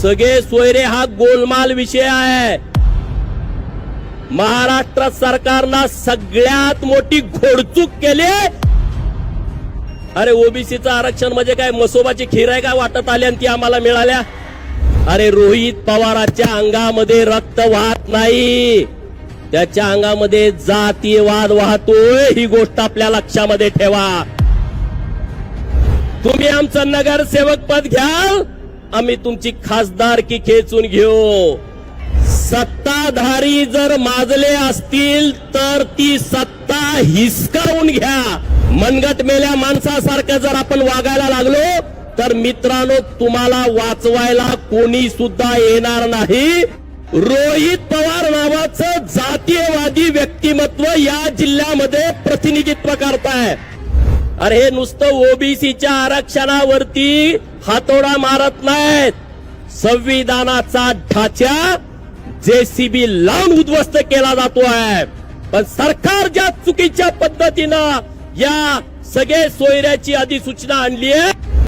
सगळे सोयरे हा गोलमाल विषय आहे. महाराष्ट्र सरकारनं सगळ्यात मोठी घोडचूक केली. अरे ओबीसीचं आरक्षण म्हणजे काय? मसोबाची खीर आहे का वाटत आली आणि ती आम्हाला मिळाल्या? अरे रोहित पवाराच्या अंगामध्ये रक्त वाहत नाही. त्याच्या अंगामध्ये जातीयवाद वाहतोय. ही गोष्ट आपल्या लक्षामध्ये ठेवा. तुम्ही आमचं नगरसेवक पद घ्याल. आम्ही तुमची खासदारकी खेचून घेऊ. सत्ताधारी जर माजले असतील तर ती सत्ता हिसकावून घ्या. मनगट मेल्या माणसासारखं जर आपण वागायला लागलो तर मित्रांनो तुम्हाला वाचवायला कोणी सुद्धा येणार नाही. रोहित पवार नावाचं जातीयवादी व्यक्तिमत्व या जिल्ह्यामध्ये प्रतिनिधित्व करताय. अरे हे नुसतं ओबीसीच्या आरक्षणावरती हातोडा मारत नाहीत. संविधानाचा ढाचा जेसीबी लावून उद्ध्वस्त केला जातो आहे. पण सरकार ज्या चुकीच्या पद्धतीनं या सगळे सोयऱ्याची अधिसूचना आणली आहे